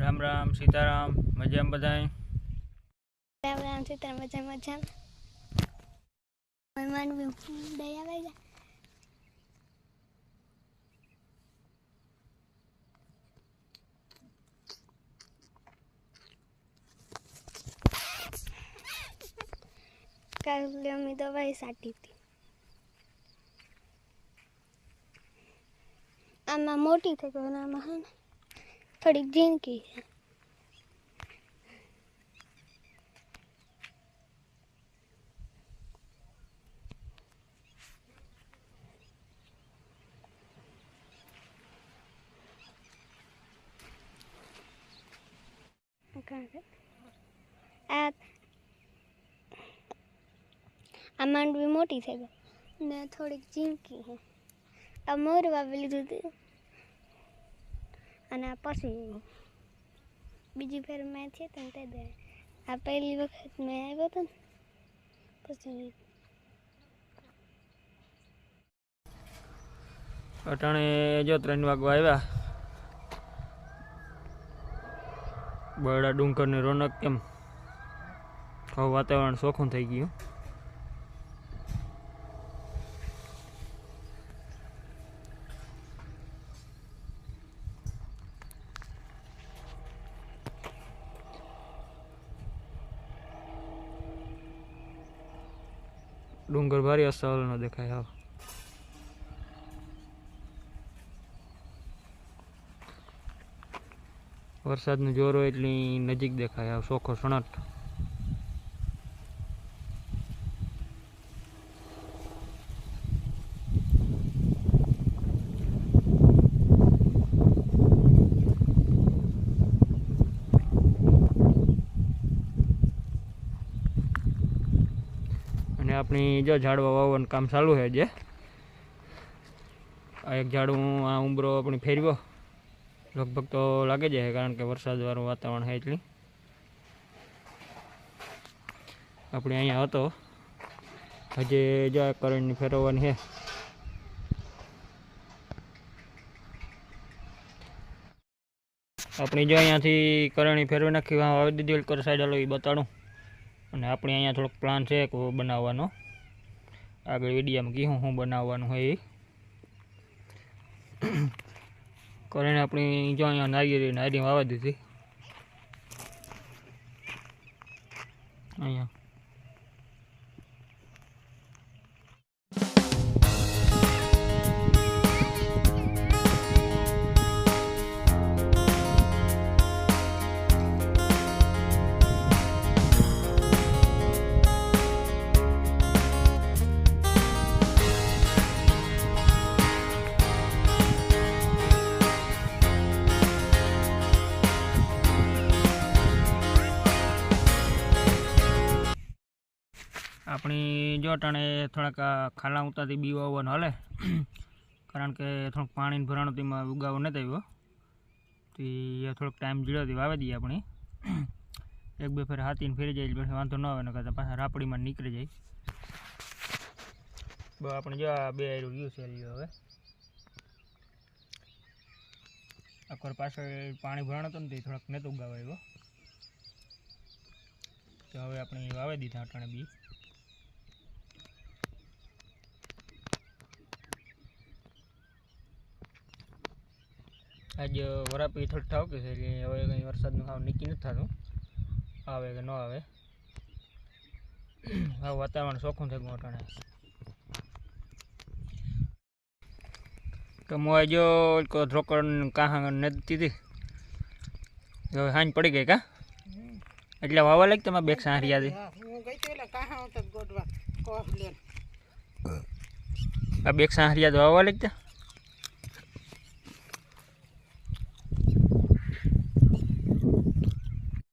રામ રામ, સીતારામ, મજામ બધાય? રામ રામ, સીતારામ મજા મજા મહેમાન દયા વાગ્યા કાલે અમે દવાઈ સાટી હતી. આમાં મોટી થઈ ગયો આમાં હે ને? થોડીક ઝીણકી છે આ આ માંડવી મોટી થઈ ગઈ ને થોડીક ઝીણકી છે આ મોર વાવી લીધું હતું અને પછી બીજી ફેર મેં છે ને તે દે. આ પહેલી વખત મેં આવ્યો હતો ને, પછી અટાણે જો ત્રણ વાગવા આવ્યા. બરડા ડુંગરની રોનક કેમ હવે વાતાવરણ ચોખ્ખું થઈ ગયું. ડુંગર ભારી અસાવલનો દેખાય હા વરસાદનું જોર હોય એટલી નજીક દેખાય આ ચોખ્ખો સણટ આપણી જો ઝાડવા વાવવાનું કામ ચાલુ છે જે. આ એક ઝાડવું આ ઉંબરો આપણી ફેરવ્યો. લગભગ તો લાગે જાય કારણ કે વરસાદવાળું વાતાવરણ છે એટલી. આપણે અહીંયા હતો. હજી જો કરંટની ફેરવવાની છે. આપણી જો અહીંયાથી કરણી ફેરવી નાખી વાવી દીધી કર સાઈડ હાલો એ બતાડું. અને આપણે અહીંયા થોડોક પ્લાન છે બનાવવાનો. આગળ વિડીયામાં કીધું શું બનાવવાનું હોય એ. કરીને આપણે જો અહીંયા નારિયેળી નારી વાવા દીધી. અહીંયા. આપણી જો ટાણે થોડાક આ ખાલા ઉતાથી બી વાવવાનું હાલે. કારણ કે થોડુંક પાણી ભરાણું તેમાં ઉગાવો નથી આવ્યો તે એ થોડોક ટાઈમ જીડ્યો તે વાવી દઈએ આપણે. એક બે ફેર હાથીને ફેરી જાય એટલે પછી વાંધો ન આવે ને કરતાં પાછા રાપડીમાં નીકળી જાય. બસ આપણે જો આ બે આયરું યુઝ કરી હવે. આખર પાછળ પાણી ભરાણું હતું ને તે થોડાક નહોતું ઉગાવા આવ્યો તો હવે આપણે વાવી દીધા અટાણે બી. આજ વરાપી થોડીક ઠાવકી છે એટલે હવે કંઈ વરસાદનું ખાવ નીકળી નથી થતું. આવે કે ન આવે. હા વાતાવરણ ચોખ્ખું થઈ ગયું અટાણે તો હું આજો ધ્રોકડ કાં નથી હતી હવે સાંજ પડી ગઈ કા? એટલે વાવા લાગ તમારે બેગ કોહ લેન આ બેગ સાંઠિયા યાદ વાવા લાગતા